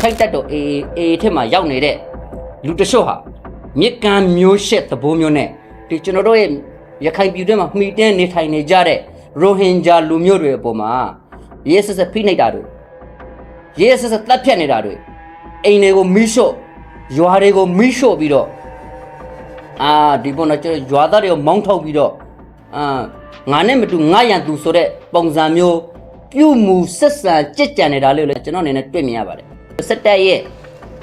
ခိုက်တက်တော့အေးအေးထက်မှာရောက်နေတဲ့လူတချို့ဟာမြစ်ကမ်းမျိုးရှက်သဘောမျိုးနဲ့ဒီကျွန်တော်တို့ရဲ့ရခိုင်ပြည်တွင်းမှာမှီတင်းနေထိုင်နေကြတဲ့ရိုဟင်ဂျာလူမျိုးတွေအပေါ်မှာရဲစက်စက်ဖိနှိပ်တာတွေရဲစက်စက်တပ်ဖြတ်နေတာတွေအိမ်တွေကိုမိရှို့ရွာတွေကိုမိရှို့ပြီးတော့အာဒီပေါ်တော့ကျွန်တော်ရွာသားတွေကိုမောင်းထုတ်ပြီးတော့အာငါနဲ့မတူငါရန်သူဆိုတဲ့ပုံစံမျိုးပြုမှုဆက်ဆံကြစ်ကြံနေတာလေးကိုလည်းကျွန်တော်အနေနဲ့တွေ့မြင်ရပါတယ် စက်တက်ရဲ့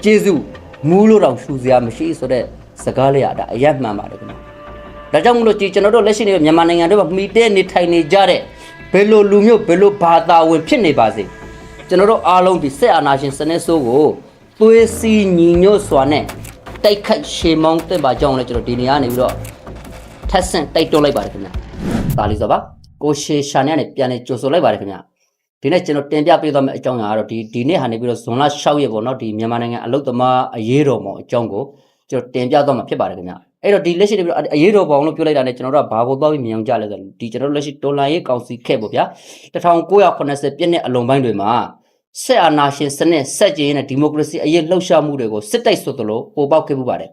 ကျေးဇူးမူးလို့တောင်ရှူစရာမရှိဆိုတဲ့စကားလေးอ่ะဒါအယက်မှန်ပါတယ်ခင်ဗျာဒါကြောင့်မလို့ဒီကျွန်တော်တို့လက်ရှိနေမြန်မာနိုင်ငံတွေမှာမှီတဲနေထိုင်နေကြတဲ့ဘယ်လိုလူမျိုးဘယ်လိုဘာသာဝင်ဖြစ်နေပါစေကျွန်တော်တို့အားလုံးဒီဆက်အာဏာရှင်စနစ်ဆိုးကိုသွေးစီညီညွတ်စွာနဲ့တိုက်ခိုက်ရှေမောင်းတင်ပါကြောင်းလည်းကျွန်တော်ဒီနေရာနေပြီးတော့ထက်ဆင့်တိုက်တွန်းလိုက်ပါတယ်ခင်ဗျာဒါလေးဆိုပါကိုရှေရှာနေကနေပြန်လဲကြိုဆိုလိုက်ပါတယ်ခင်ဗျာ ဒီနေ့ကျွန်တော်တင်ပြပေးသွားမယ့်အကြောင်းအရာကတော့ဒီဒီနေ့ဟာနေပြီးတော့ဇွန်လ6ရက်ပေါ့နော်ဒီမြန်မာနိုင်ငံအလုတ်သမားအရေးတော်ပုံအကြောင်းကိုကျွန်တော်တင်ပြသွားမှာဖြစ်ပါတယ်ခင်ဗျာအဲ့တော့ဒီလက်ရှိနေပြီးတော့အရေးတော်ပုံလို့ပြောလိုက်တာနဲ့ကျွန်တော်တို့ကဘာကိုသွားပြီးမြင်အောင်ကြလဲဆိုတော့ဒီကျွန်တော်တို့လက်ရှိတော်လိုင်းရေးကောင်စီခဲ့ပေါ့ဗျာ1980ပြည့်နှစ်အလွန်ပိုင်းတွေမှာဆက်အာဏာရှင်စနစ်ဆက်ကျင်းတဲ့ဒီမိုကရေစီအရေးလှုပ်ရှားမှုတွေကိုစစ်တိုက်ဆိုသလိုပေါ်ပေါက်ခဲ့မှုပါတယ်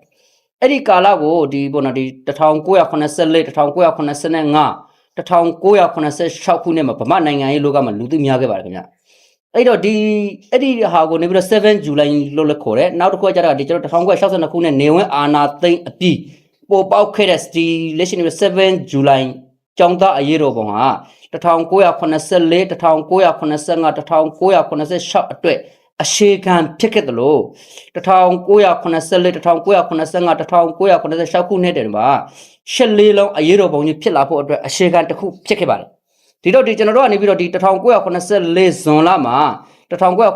အဲ့ဒီကာလကိုဒီပေါ့နော်ဒီ1984 1985 1986ခုနှစ်မှာဗမာနိုင်ငံရေးလောကမှာလူသိများခဲ့ပါတယ်ခင်ဗျအဲ့တော့ဒီအဲ့ဒီဟာကိုနေပြီးတော့7 July လို့လည်းခေါ်တယ်နောက်တစ်ခုကကျတော့ဒီကျွန်တော်1962ခုနှစ်နေဝင်အာနာသိမ့်အပြီးပေါ်ပေါက်ခဲ့တဲ့ဒီလက်ရှိနေ7 July ကျောင်းသားအရေးတော်ပုံဟာ1984 1985 1986အတွက် အရှိခံဖြစ်ခဲ့တယ်လို့1984 1985 1986ခုနှစ်တည်းမှာရှစ်လေးလုံးအရေးတော်ပုံကြီးဖြစ်လာဖို့အတွက်အရှိခံတစ်ခုဖြစ်ခဲ့ပါတယ်ဒီတော့ဒီကျွန်တော်တို့ကနေပြီးတော့ဒီ1984ဇွန်လမှာ1985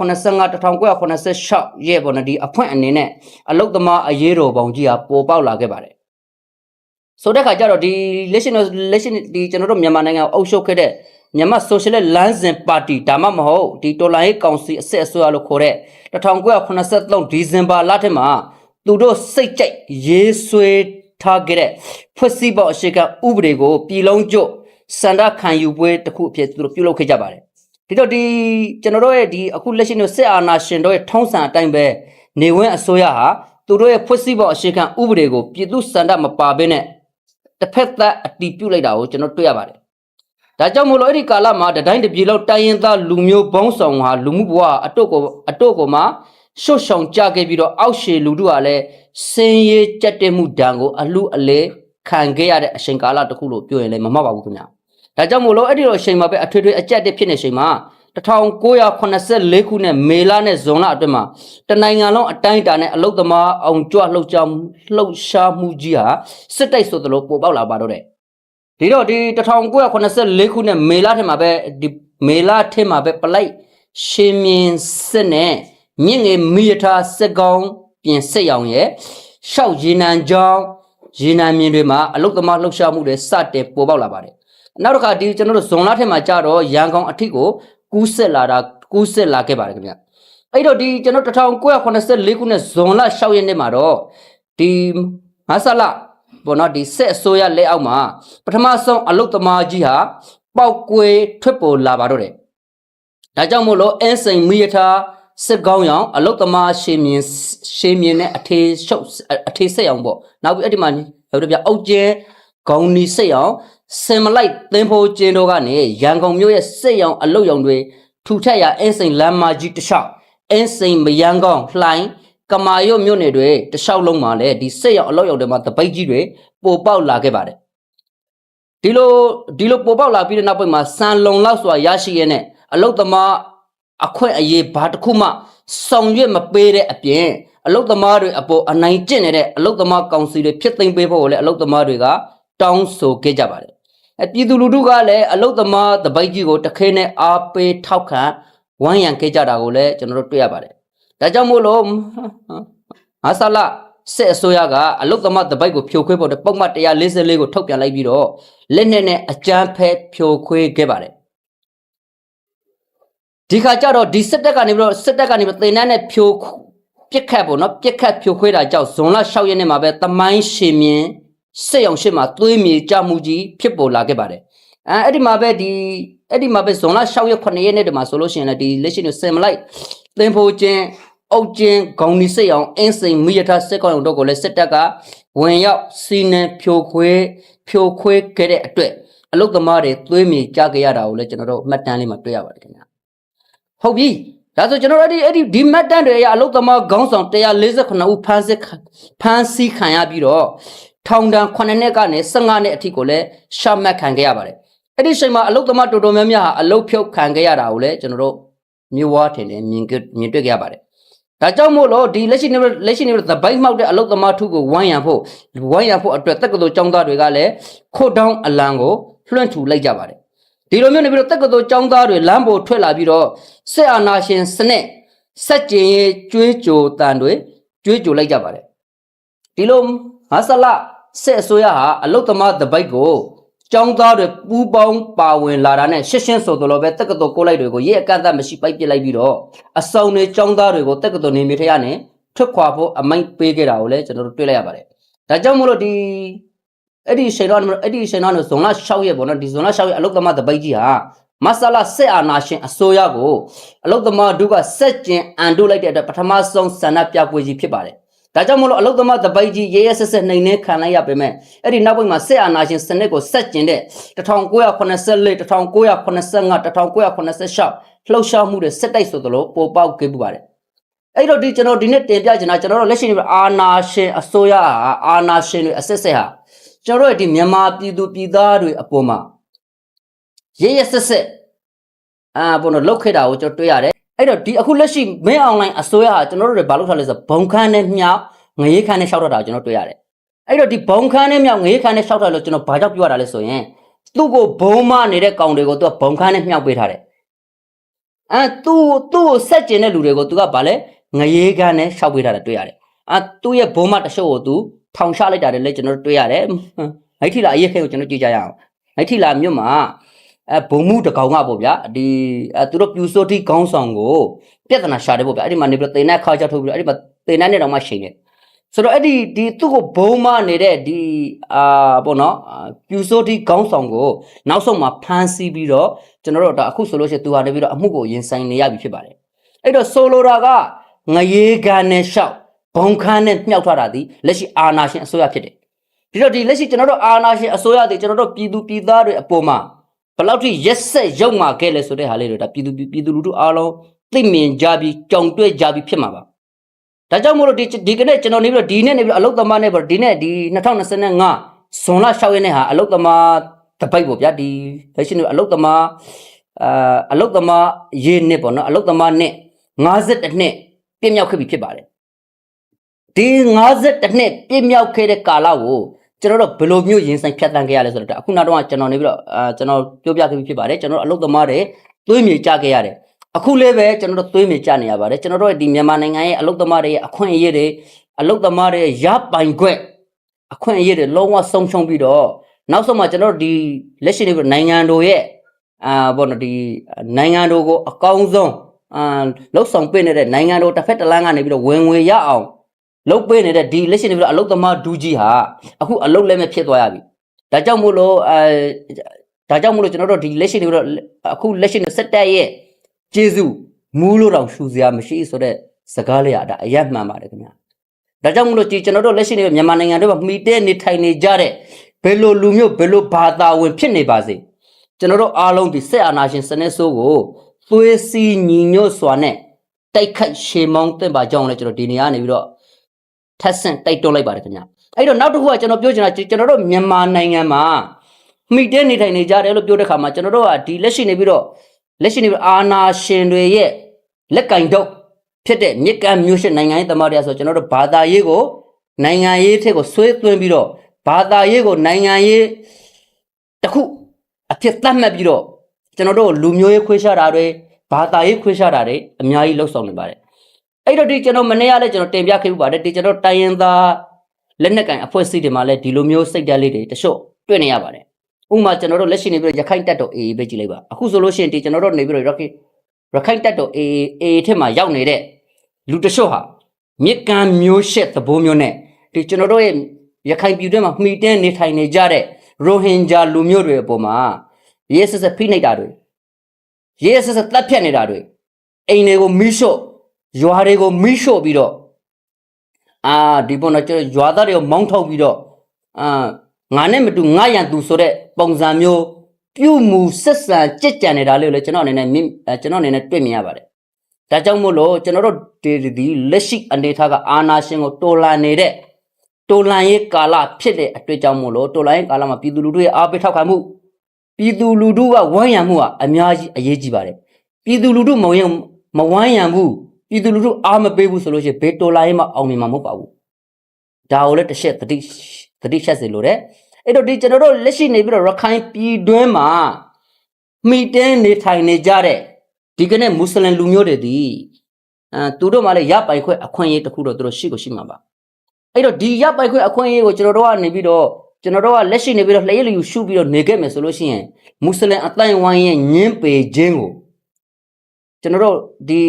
1986ရဲ့ပေါ့နော်ဒီအဖွင့်အနေနဲ့အလုတ်သမားအရေးတော်ပုံကြီးဟာပေါ်ပေါက်လာခဲ့ပါတယ်ဆိုတဲ့ခါကျတော့ဒီလက်ရှိလက်ရှိဒီကျွန်တော်တို့မြန်မာနိုင်ငံကိုအုပ်ချုပ်ခဲ့တဲ့ မြန်မာဆိုရှယ်လမ်းစဉ်ပါတီဒါမှမဟုတ်ဒီတော်လိုင်းရေးကောင်စီအစစ်အစိုးရလို့ခေါ်တဲ့1983ဒီဇင်ဘာလထဲမှာသူတို့စိတ်ကြိုက်ရေးဆွဲထားခဲ့တဲ့ဖွဲ့စည်းပုံအရှိကဥပဒေကိုပြည်လုံးကျွတ်စန္ဒခံယူပွဲတစ်ခုအဖြစ်သူတို့ပြုလုပ်ခဲ့ကြပါတယ်ဒီတော့ဒီကျွန်တော်တို့ရဲ့ဒီအခုလက်ရှိနေစစ်အာဏာရှင်တို့ရဲ့ထုံးစံအတိုင်းပဲနေဝင်းအစိုးရဟာသူတို့ရဲ့ဖွဲ့စည်းပုံအရှိကဥပဒေကိုပြည်သူစန္ဒမပါဘဲနဲ့တစ်ဖက်သက်အတီးပြုတ်လိုက်တာကိုကျွန်တော်တွေ့ရပါတယ် ဒါကြောင့်မို့လို့အဲ့ဒီကာလမှာတတိုင်းတစ်ပြေလောက်တိုင်းရင်းသားလူမျိုးပေါင်းဆောင်ဟာလူမှုဘဝအတုတ်ကိုအတုတ်ကိုမှရှုတ်ဆောင်ကြခဲ့ပြီးတော့အောက်ရှည်လူတို့ကလည်းစင်ရေးကြက်တဲ့မှုဒဏ်ကိုအလူအလဲခံခဲ့ရတဲ့အချိန်ကာလတစ်ခုလို့ပြောရင်လည်းမမှတ်ပါဘူးခင်ဗျာဒါကြောင့်မို့လို့အဲ့ဒီတော့အချိန်မှာပဲအထွေထွေအကြက်တဲ့ဖြစ်နေချိန်မှာ1984ခုနှစ်မေလနဲ့ဇွန်လအတွင်းမှာတနိုင်ငံလုံးအတိုင်းအတာနဲ့အလုတ်သမားအောင်ကြွလှုပ်ရှားမှုလှုပ်ရှားမှုကြီးဟာစစ်တိုက်ဆိုသလိုပေါ်ပေါက်လာပါတော့တယ် ဒီတော့ဒီ1984ခုနှစ်မေလထဲမှာပဲဒီမေလထဲမှာပဲပလိုက်ရှင်မြင်းစစ်နဲ့မြင့်ငယ်မိယထာစစ်ကောင်းပြင်စစ်ရောင်ရဲ့ရှောက်ရေနံကြောင်းရေနံမြင်တွေမှာအလုတ်သမားလှုပ်ရှားမှုတွေစတင်ပေါ်ပေါက်လာပါတယ်နောက်တစ်ခါဒီကျွန်တော်တို့ဇွန်လထဲမှာကြာတော့ရန်ကုန်အထိကိုကူးဆက်လာတာကူးဆက်လာခဲ့ပါတယ်ခင်ဗျအဲ့တော့ဒီကျွန်တော်1984ခုနှစ်ဇွန်လ6ရက်နေ့မှာတော့ဒီမဆလာ ဘောနော်ဒီဆက်အစိုးရလက်အောက်မှာပထမဆုံးအလုတ်သမားကြီးဟာပောက်ကွယ်ထွက်ပေါ်လာပါတော့တယ်ဒါကြောင့်မို့လို့အင်းစိန်မိယထာစစ်ကောင်းရောင်အလုတ်သမားရှေမြင်ရှေမြင်နဲ့အထေရှုပ်အထေဆက်ရောင်ပေါ့နောက်ပြီးအဲ့ဒီမှာဟိုတပြအုတ်ကျဲခေါင်းနီဆက်ရောင်စင်မလိုက်သင်ဖိုးကျင်းတို့ကနေရန်ကုန်မြို့ရဲ့စစ်ရောင်အလုတ်ရောင်တွေထူထက်ရာအင်းစိန်လမ်းမကြီးတစ်လျှောက်အင်းစိန်မယန်းကောင်းလှိုင်း ကမာရွတ်မြို့နယ်တွေတစ်လျှောက်လုံးမှာလည်းဒီစစ်ရောင်အလုတ်ရောင်တွေမှာတပိတ်ကြီးတွေပိုပေါက်လာခဲ့ပါတယ်ဒီလိုဒီလိုပိုပေါက်လာပြီးတဲ့နောက်ပိုင်းမှာစံလုံလောက်စွာရရှိရတဲ့အလုတ်သမားအခွင့်အရေးဘာတစ်ခုမှဆောင်ရွက်မပေးတဲ့အပြင်အလုတ်သမားတွေအပေါ်အနိုင်ကျင့်နေတဲ့အလုတ်သမားကောင်စီတွေဖြစ်သိမ်းပေးဖို့လည်းအလုတ်သမားတွေကတောင်းဆိုခဲ့ကြပါတယ်အပြည်သူလူထုကလည်းအလုတ်သမားတပိုက်ကြီးကိုတခဲနဲ့အားပေးထောက်ခံဝမ်းရံခဲ့ကြတာကိုလည်းကျွန်တော်တို့တွေ့ရပါတယ် ဒါကြောင့်မို့လို့ဟာဆလာစစ်အစိုးရကအလုတ်သမားတပိုက်ကိုဖြိုခွဲဖို့တဲ့ပုံမှန်144ကိုထုတ်ပြန်လိုက်ပြီးတော့လက်နက်နဲ့အကြမ်းဖက်ဖြိုခွဲခဲ့ပါတယ်ဒီခါကျတော့ဒီစစ်တပ်ကနေပြီးတော့စစ်တပ်ကနေပြီးတင်နန်းနဲ့ဖြိုပြစ်ခတ်ပေါ့နော်ပြစ်ခတ်ဖြိုခွဲတာကြောင့်ဇွန်လ6ရက်နေ့မှာပဲတမိုင်းရှင်မြင်းစစ်ရောင်ရှစ်မှာသွေးမြေကြမှုကြီးဖြစ်ပေါ်လာခဲ့ပါတယ်အဲအဲ့ဒီမှာပဲဒီအဲ့ဒီမှာပဲဇွန်လ6ရက်9ရက်နေ့တည်းမှာဆိုလို့ရှိရင်လည်းဒီလက်ရှိနေစင်မလိုက်သင်ဖိုချင်း အုတ်ကျင်းဂုံနီစိတ်အောင်အင်းစိန်မိယထစစ်ကောင်တို့ကိုလည်းစစ်တပ်ကဝင်ရောက်စီနံဖြိုခွဲဖြိုခွဲခဲ့တဲ့အတွက်အလုတ်သမားတွေသွေးမြေကြခဲ့ရတာကိုလည်းကျွန်တော်တို့မှတ်တမ်းလေးမှာတွေ့ရပါတယ်ခင်ဗျာဟုတ်ပြီဒါဆိုကျွန်တော်တို့အဲ့ဒီအဲ့ဒီဒီမှတ်တမ်းတွေအရအလုတ်သမားခေါင်းဆောင်148ဦးဖမ်းစစ်ခံဖမ်းဆီးခံရပြီးတော့ထောင်ဒဏ်9နှစ်ကနေ15နှစ်အထိကိုလည်းရှမှတ်ခံခဲ့ရပါတယ်အဲ့ဒီချိန်မှာအလုတ်သမားတော်တော်များများဟာအလုတ်ဖြုတ်ခံခဲ့ရတာကိုလည်းကျွန်တော်တို့မြို့ဝါထင်တယ်မြင်တွေ့မြင်တွေ့ခဲ့ရပါတယ် ဒါကြောင့်မို့လို့ဒီလက်ရှိနေလက်ရှိနေသဘိုက်မှောက်တဲ့အလုတ်သမားထုကိုဝိုင်းရံဖို့ဝိုင်းရံဖို့အတွက်တက္ကသိုလ်ကျောင်းသားတွေကလည်းခို့တောင်းအလံကိုလွှင့်ထူလိုက်ကြပါတယ်ဒီလိုမျိုးနေပြီးတော့တက္ကသိုလ်ကျောင်းသားတွေလမ်းပေါ်ထွက်လာပြီးတော့စစ်အာဏာရှင်စနစ်စက်ကျင်ရဲ့ကျွေးကြိုတန်တွေကျွေးကြိုလိုက်ကြပါတယ်ဒီလိုမဆလစစ်အစိုးရဟာအလုတ်သမားသဘိုက်ကို ကျောင်းသားတွေပူးပေါင်းပါဝင်လာတာနဲ့ရှင်းရှင်းဆိုသလိုပဲတက္ကသိုလ်ကိုလိုက်တွေကိုရေအကန့်အသတ်မရှိပိုက်ပစ်လိုက်ပြီးတော့အဆောင်တွေကျောင်းသားတွေကိုတက္ကသိုလ်နေမြေထရနဲ့ထွက်ခွာဖို့အမိန့်ပေးခဲ့တာကိုလည်းကျွန်တော်တို့တွေ့လိုက်ရပါတယ်။ဒါကြောင့်မို့လို့ဒီအဲ့ဒီရှင်တော်အဲ့ဒီရှင်တော်ဇွန်လ6ရက်ပေါ့နော်ဒီဇွန်လ6ရက်အလုတ်သမားတပိတ်ကြီးဟာမဆလာစစ်အာဏာရှင်အစိုးရကိုအလုတ်သမားတို့ကစက်ကျင်အန်တို့လိုက်တဲ့အတွက်ပထမဆုံးဆန္ဒပြပွဲကြီးဖြစ်ပါတယ်။ ဒါကြောင့်မို့လို့အလုတ်သမားတပိတ်ကြီးရဲရဲဆက်ဆက်နှိမ်နှင်းခံလိုက်ရပေမဲ့အဲ့ဒီနောက်ပိုင်းမှာစစ်အာဏာရှင်စနစ်ကိုစက်ကျင်တဲ့1984 1985 1986လှုပ်ရှားမှုတွေစစ်တိုက်ဆိုသလိုပေါ်ပေါက်ခဲ့ပူပါတယ်။အဲ့တော့ဒီကျွန်တော်ဒီနေ့တင်ပြချင်တာကျွန်တော်တို့လက်ရှိနေပြအာနာရှင်အစိုးရဟာအာနာရှင်တွေအစစ်စစ်ဟာကျွန်တော်တို့ရဲ့ဒီမြန်မာပြည်သူပြည်သားတွေအပေါ်မှာရဲရဲဆက်ဆက်အာဘုံတော့လောက်ခဲ့တာကိုကျွန်တော်တွေ့ရတယ်။ အဲ့တော့ဒီအခုလက်ရှိမင်းအွန်လိုင်းအစိုးရဟာကျွန်တော်တို့တွေဘာလုပ်ထားလဲဆိုတော့ဘုံခန်းနဲ့မြောက်ငရေခန်းနဲ့ရှောက်တော့တာကိုကျွန်တော်တွေ့ရတယ်။အဲ့တော့ဒီဘုံခန်းနဲ့မြောက်ငရေခန်းနဲ့ရှောက်တော့လို့ကျွန်တော်ဘာကြောင့်ပြောရတာလဲဆိုရင်သူ့ကိုဘုံမနေတဲ့ကောင်တွေကိုသူကဘုံခန်းနဲ့မြောက်ပေးထားတယ်။အဲသူ့သူ့ကိုဆက်ကျင်တဲ့လူတွေကိုသူကဗာလဲငရေခန်းနဲ့ရှောက်ပေးထားတာတွေ့ရတယ်။အဲသူ့ရဲ့ဘုံမတစ်ချို့ကိုသူထောင်ချလိုက်တာလည်းကျွန်တော်တို့တွေ့ရတယ်။အဲ့ထိလာအရက်ခဲကိုကျွန်တော်ကြည့်ကြရအောင်။အဲ့ထိလာမြို့မှာ အဲဘုံမှုတကောင်ကပေါ့ဗျာဒီအဲသူတို့ပြူစိုးတိခေါင်းဆောင်ကိုပြဿနာရှာတယ်ပေါ့ဗျာအဲ့ဒီမှာနေပြီးတော့တင်တဲ့ခါချထုတ်ပြီးတော့အဲ့ဒီမှာတင်တဲ့နဲ့တော့မှရှိနေတယ်ဆိုတော့အဲ့ဒီဒီသူ့ကိုဘုံမနေတဲ့ဒီအာပေါ့နော်အာပြူစိုးတိခေါင်းဆောင်ကိုနောက်ဆုံးမှာဖမ်းဆီးပြီးတော့ကျွန်တော်တို့ဒါအခုဆိုလို့ရှိရင်သူဟာနေပြီးတော့အမှုကိုရင်ဆိုင်နေရပြီဖြစ်ပါတယ်အဲ့တော့ဆိုလိုတာကငရေကန်နဲ့ရှောက်ဘုံခန်းနဲ့မြှောက်ထားတာဒီလက်ရှိအာနာရှင်အစိုးရဖြစ်တယ်ဒီတော့ဒီလက်ရှိကျွန်တော်တို့အာနာရှင်အစိုးရတွေကျွန်တော်တို့ပြည်သူပြည်သားတွေအပေါ်မှာ ဘယ်လောက်ထိရက်ဆက်ရုံမာခဲ့လဲဆိုတဲ့ဟာလေးတွေဒါပြည်သူပြည်သူလူထုအားလုံးသိမြင်ကြပြီးကြောင်တွေ့ကြပြီးဖြစ်မှာပါဒါကြောင့်မို့လို့ဒီဒီကနေ့ကျွန်တော်နေပြီးတော့ဒီနေ့နေပြီးတော့အလုတ်သမားနဲ့ပေါ့ဒီနေ့ဒီ2025ဇွန်လ6ရက်နေ့ဟာအလုတ်သမားတပိတ်ပေါ့ဗျာဒီလက်ရှိနေအလုတ်သမားအာအလုတ်သမားရေးနှစ်ပေါ့နော်အလုတ်သမားနှစ်52နှစ်ပြည့်မြောက်ခဲ့ပြီဖြစ်ပါတယ်ဒီ52နှစ်ပြည့်မြောက်ခဲ့တဲ့ကာလကို ကျွန်တော်တို့ဘယ်လိုမျိုးရင်ဆိုင်ဖြတ်တန်းခဲ့ရလဲဆိုတော့အခုနောက်တော့ကျွန်တော်နေပြီးတော့အာကျွန်တော်ပြောပြခဲ့ပြီဖြစ်ပါတယ်ကျွန်တော်အလုတ်သမားတွေသွေးမြေကြခဲ့ရတယ်အခုလည်းပဲကျွန်တော်တို့သွေးမြေကြနေရပါတယ်ကျွန်တော်တို့ဒီမြန်မာနိုင်ငံရဲ့အလုတ်သမားတွေရဲ့အခွင့်အရေးတွေအလုတ်သမားတွေရဲ့ရပိုင်ခွင့်အခွင့်အရေးတွေလုံးဝဆုံးရှုံးပြီးတော့နောက်ဆုံးမှကျွန်တော်တို့ဒီလက်ရှိနေပြီးနိုင်ငံတော်ရဲ့အာဘောနော်ဒီနိုင်ငံတော်ကိုအကောင်းဆုံးအာလှုပ်ဆောင်ပေးနေတဲ့နိုင်ငံတော်တစ်ဖက်တစ်လမ်းကနေပြီးတော့ဝင်ငွေရအောင် လှုပ်ပေးနေတဲ့ဒီလက်ရှိနေပြီးတော့အလုတ်သမားဒူးကြီးဟာအခုအလုတ်လည်းမဖြစ်သွားရပြီဒါကြောင့်မို့လို့အဲဒါကြောင့်မို့လို့ကျွန်တော်တို့ဒီလက်ရှိနေပြီးတော့အခုလက်ရှိနေစက်တက်ရဲ့ကျေးဇူးမူးလို့တော့ရှူစရာမရှိဆိုတဲ့စကားလေးอ่ะဒါအရက်မှန်ပါတယ်ခင်ဗျာဒါကြောင့်မို့လို့ဒီကျွန်တော်တို့လက်ရှိနေမြန်မာနိုင်ငံတွေမှာမှီတဲနေထိုင်နေကြတဲ့ဘယ်လိုလူမျိုးဘယ်လိုဘာသာဝင်ဖြစ်နေပါစေကျွန်တော်တို့အားလုံးဒီဆက်အာနာရှင်စနစ်ဆိုးကိုသွေးစီညီညွတ်စွာနဲ့တိုက်ခိုက်ရှေမောင်းတင်ပါကြောင်းလည်းကျွန်တော်ဒီနေရာနေပြီးတော့ ထက်ဆင့်တိုက်တွန်းလိုက်ပါတယ်ခင်ဗျာအဲ့တော့နောက်တစ်ခုကကျွန်တော်ပြောချင်တာကျွန်တော်တို့မြန်မာနိုင်ငံမှာမှီတဲနေထိုင်နေကြတယ်လို့ပြောတဲ့ခါမှာကျွန်တော်တို့ကဒီလက်ရှိနေပြီးတော့လက်ရှိနေပြီးအာနာရှင်တွေရဲ့လက်ကင်တော့ဖြစ်တဲ့မြစ်ကမ်းမျိုးရှစ်နိုင်ငံရေးသမားတွေကဆိုကျွန်တော်တို့ဘာသာရေးကိုနိုင်ငံရေးထက်ကိုဆွဲသွင်းပြီးတော့ဘာသာရေးကိုနိုင်ငံရေးတစ်ခုအဖြစ်သတ်မှတ်ပြီးတော့ကျွန်တော်တို့လူမျိုးရေးခွေးရှားတာတွေဘာသာရေးခွေးရှားတာတွေအများကြီးလှုပ်ဆောင်နေပါတယ် အဲ့တော့ဒီကျွန်တော်မနေ့ကလည်းကျွန်တော်တင်ပြခဲ့ဥပါတယ်ဒီကျွန်တော်တိုင်းရင်သားလက်နက်ကင်အဖွဲ့အစည်းတွေမှာလည်းဒီလိုမျိုးစိတ်ဓာတ်လေးတွေတချို့တွေ့နေရပါတယ်ဥပမာကျွန်တော်တို့လက်ရှိနေပြီးတော့ရခိုင်တပ်တော် AA ပဲကြည့်လိုက်ပါအခုဆိုလို့ရှိရင်ဒီကျွန်တော်တို့နေပြီးတော့ rocket ရခိုင်တပ်တော် AA AA ထက်မှာရောက်နေတဲ့လူတချို့ဟာမြစ်ကမ်းမျိုးရှက်သဘောမျိုးနဲ့ဒီကျွန်တော်တို့ရဲ့ရခိုင်ပြည်တွင်းမှာမှီတင်းနေထိုင်နေကြတဲ့ရိုဟင်ဂျာလူမျိုးတွေအပေါ်မှာရဲစက်စက်ဖိနှိပ်တာတွေရဲစက်စက်တပ်ဖြတ်နေတာတွေအိမ်တွေကိုမီးရှို့ ရွာတွေကိုမိရှို့ပြီးတော့အာဒီပေါ်တော့ကျွန်တော်ရွာသားတွေကိုမောင်းထုတ်ပြီးတော့အာငါနဲ့မတူငါရန်သူဆိုတဲ့ပုံစံမျိုးပြုမှုဆက်ဆံကြက်ကြံနေတာလေးကိုလည်းကျွန်တော်အနေနဲ့မြင်အဲကျွန်တော်အနေနဲ့တွေ့မြင်ရပါတယ်ဒါကြောင့်မို့လို့ကျွန်တော်တို့ဒီဒီလက်ရှိအနေထားကအာနာရှင်ကိုတော်လန်နေတဲ့တော်လန်ရေးကာလဖြစ်တဲ့အတွေ့အကြောင်းမို့လို့တော်လန်ရေးကာလမှာပြည်သူလူထုရဲ့အားပေးထောက်ခံမှုပြည်သူလူထုကဝန်းရံမှုကအများကြီးအရေးကြီးပါတယ်ပြည်သူလူထုမဝန်းမဝန်းရံဘူး ပြည်သူလူထုအားမပေးဘူးဆိုလို့ရှိရင်ဘေးတော်လန်ရေးမှာအောင်မြင်မှာမဟုတ်ပါဘူးဒါကိုလည်းတစ်ချက်သတိသတိချက်စေလိုတယ်အဲ့တော့ဒီကျွန်တော်တို့လက်ရှိနေပြီးတော့ရခိုင်ပြည်တွင်းမှာမိတင်းနေထိုင်နေကြတဲ့ဒီကနေ့မွတ်စလင်လူမျိုးတွေဒီအဲသူတို့မှလည်းရပိုင်ခွင့်အခွင့်အရေးတစ်ခုတော့သူတို့ရှိကိုရှိမှာပါအဲ့တော့ဒီရပိုင်ခွင့်အခွင့်အရေးကိုကျွန်တော်တို့ကနေပြီးတော့ကျွန်တော်တို့ကလက်ရှိနေပြီးတော့လျှက်လျူရှုပြီးတော့နေခဲ့မယ်ဆိုလို့ရှိရင်မွတ်စလင်အတိုင်းဝိုင်းရဲ့ညင်းပေခြင်းကိုကျွန်တော်တို့ဒီ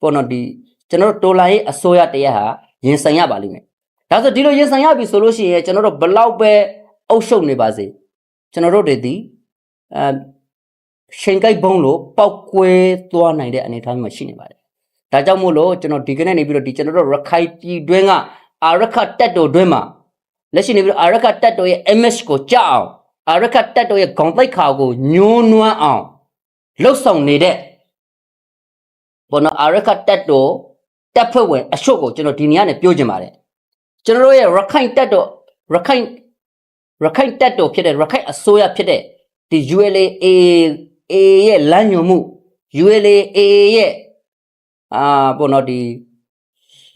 ပေါ်တော့ဒီကျွန်တော်တို့တော်လိုင်းရဲ့အစိုးရတရားဟာရင်ဆိုင်ရပါလိမ့်မယ်ဒါဆိုဒီလိုရင်ဆိုင်ရပြီဆိုလို့ရှိရင်ကျွန်တော်တို့ဘလောက်ပဲအုပ်ရှုပ်နေပါစေကျွန်တော်တို့တွေဒီအဲရှင်ကိုက်ဘုံလို့ပောက်ကွဲသွားနိုင်တဲ့အနေအထားမျိုးမှာရှိနေပါတယ်ဒါကြောင့်မို့လို့ကျွန်တော်ဒီကနေ့နေပြီးတော့ဒီကျွန်တော်တို့ရခိုင်ပြည်တွင်းကအာရခတက်တော်တွင်းမှာလက်ရှိနေပြီးတော့အာရခတက်တော်ရဲ့ image ကိုကြောက်အောင်အာရခတက်တော်ရဲ့ဂုံတိတ်ခါကိုညှိုးနွမ်းအောင်လှုပ်ဆောင်နေတဲ့ ဘောနော်အာရခတက်တော်တက်ဖွဲ့ဝင်အရှုပ်ကိုကျွန်တော်ဒီနေရာနဲ့ပြောချင်ပါတယ်ကျွန်တော်တို့ရဲ့ရခိုင်တက်တော်ရခိုင်ရခိုင်တက်တော်ဖြစ်တဲ့ရခိုင်အစိုးရဖြစ်တဲ့ဒီ ULA A A ရဲ့လမ်းညွှန်မှု ULA A ရဲ့အာဘောနော်ဒီ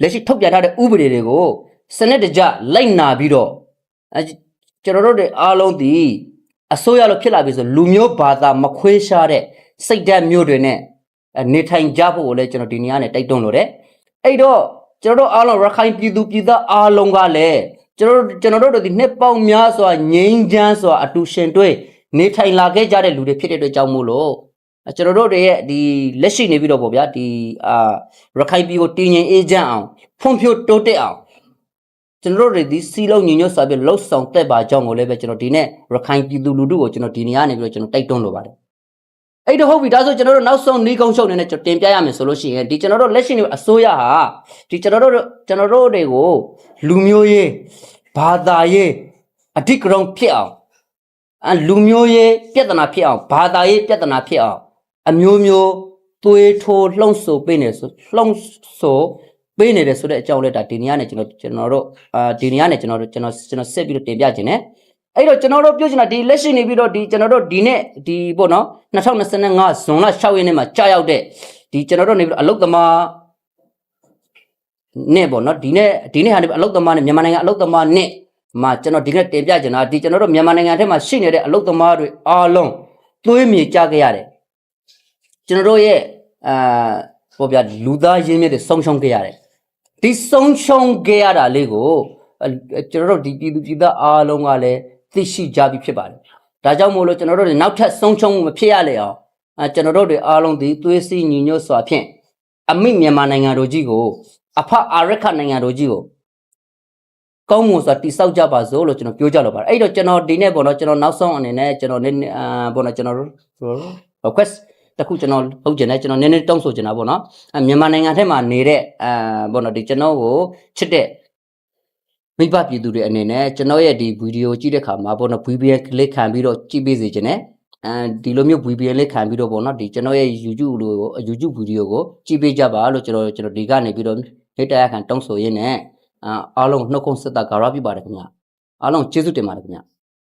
လက်ရှိထုတ်ပြန်ထားတဲ့ဥပဒေတွေကိုစနစ်တကျလိုက်နာပြီးတော့အဲကျွန်တော်တို့တွေအားလုံးဒီအစိုးရလို့ဖြစ်လာပြီဆိုလူမျိုးဘာသာမခွေးရှားတဲ့စိတ်ဓာတ်မျိုးတွေနဲ့အဲ နေထိုင်ကြဖို့ကိုလည်းကျွန်တော်ဒီနေရာနဲ့တိုက်တွန်းလို့တယ်အဲ့တော့ကျွန်တော်တို့အားလုံးရခိုင်ပြည်သူပြည်သားအားလုံးကလည်းကျွန်တော်တို့ကျွန်တော်တို့တို့ဒီနှစ်ပေါင်းများစွာငြိမ်းချမ်းစွာအတူရှင်တွဲနေထိုင်လာခဲ့ကြတဲ့လူတွေဖြစ်တဲ့အတွက်ကြောင့်မို့လို့အဲကျွန်တော်တို့တွေရဲ့ဒီလက်ရှိနေပြီးတော့ပေါ့ဗျာဒီအာရခိုင်ပြည်ကိုတည်ငြိမ်အေးချမ်းအောင်ဖွံ့ဖြိုးတိုးတက်အောင်ကျွန်တော်တို့တွေဒီစီလုံးညီညွတ်စွာပြီးလှုပ်ဆောင်တက်ပါကြောင်းကိုလည်းပဲကျွန်တော်ဒီနေ့ရခိုင်ပြည်သူလူထုကိုကျွန်တော်ဒီနေရာနေပြီးတော့ကျွန်တော်တိုက်တွန်းလိုပါတယ် အဲ့တော့ဟုတ်ပြီဒါဆိုကျွန်တော်တို့နောက်ဆုံးနှီးကုန်းရှုံနေနဲ့ကျွန်တော်တင်ပြရမယ်ဆိုလို့ရှိရင်ဒီကျွန်တော်တို့လက်ရှိနေအစိုးရဟာဒီကျွန်တော်တို့ကျွန်တော်တို့တွေကိုလူမျိုးရေးဘာသာရေးအဓိကရုဏ်းဖြစ်အောင်အလူမျိုးရေးပြဿနာဖြစ်အောင်ဘာသာရေးပြဿနာဖြစ်အောင်အမျိုးမျိုးသွေးထိုးလှုံ့ဆော်ပေးနေဆိုလှုံ့ဆော်ပေးနေတယ်ဆိုတဲ့အကြောင်းလေးဒါဒီနေရာနဲ့ကျွန်တော်ကျွန်တော်တို့အာဒီနေရာနဲ့ကျွန်တော်တို့ကျွန်တော်ကျွန်တော်ဆက်ပြီးတော့တင်ပြခြင်းနဲ့ အဲ့တော့ကျွန်တော်တို့ပြောချင်တာဒီလက်ရှိနေပြီးတော့ဒီကျွန်တော်တို့ဒီနေ့ဒီပေါ့နော်2025ဇွန်လ6ရက်နေ့မှာကြာရောက်တဲ့ဒီကျွန်တော်တို့နေပြီးတော့အလုတ်သမားနဲ့ပေါ့နော်ဒီနေ့ဒီနေ့ဟာနေပြီးအလုတ်သမားနဲ့မြန်မာနိုင်ငံအလုတ်သမားနဲ့မှာကျွန်တော်ဒီကနေ့တင်ပြချင်တာဒီကျွန်တော်တို့မြန်မာနိုင်ငံထဲမှာရှိနေတဲ့အလုတ်သမားတွေအားလုံးသွေးမြေကြခဲ့ရတယ်ကျွန်တော်တို့ရဲ့အာပေါ့ဗျာလူသားရင်းမြစ်တွေဆုံးရှုံးခဲ့ရတယ်ဒီဆုံးရှုံးခဲ့ရတာလေးကိုအဲကျွန်တော်တို့ဒီပြည်သူပြည်သားအားလုံးကလည်း သိရှိကြပြီဖြစ်ပါတယ်ဒါကြောင့်မို့လို့ကျွန်တော်တို့တွေနောက်ထပ်ဆုံးရှုံးမှုမဖြစ်ရလေအောင်အဲကျွန်တော်တို့တွေအားလုံးဒီသွေးစည်းညီညွတ်စွာဖြင့်အမိမြန်မာနိုင်ငံတော်ကြီးကိုအဖအာရခနိုင်ငံတော်ကြီးကိုကောင်းမွန်စွာတိဆောက်ကြပါစို့လို့ကျွန်တော်ပြောကြလိုပါတယ်အဲ့တော့ကျွန်တော်ဒီနေ့ပေါ့နော်ကျွန်တော်နောက်ဆုံးအနေနဲ့ကျွန်တော်နည်းနည်းအာပေါ့နော်ကျွန်တော် request တခုကျွန်တော်ဟုတ်ကျင်တယ်ကျွန်တော်နည်းနည်းတောင်းဆိုချင်တာပေါ့နော်အမြန်မာနိုင်ငံထဲမှာနေတဲ့အာပေါ့နော်ဒီကျွန်တော်ကိုချစ်တဲ့ မိဘပြည်သူတွေအနေနဲ့ကျွန်တော်ရဲ့ဒီဗီဒီယိုကြည့်တဲ့ခါမှာပေါ့နော် VPN ကလစ်ခံပြီးတော့ကြည့်ပေးစေချင်တယ်အဲဒီလိုမျိုး VPN လေးခံပြီးတော့ပေါ့နော်ဒီကျွန်တော်ရဲ့ YouTube လို YouTube ဗီဒီယိုကိုကြည့်ပေးကြပါလို့ကျွန်တော်ကျွန်တော်ဒီကနေပြီးတော့နေတရားခံတောင်းဆိုရင်းနဲ့အာအားလုံးနှုတ်ခွန်းဆက်တာဂါရပြပါတယ်ခင်ဗျာအားလုံးကျေးဇူးတင်ပါတယ်ခင်ဗျာ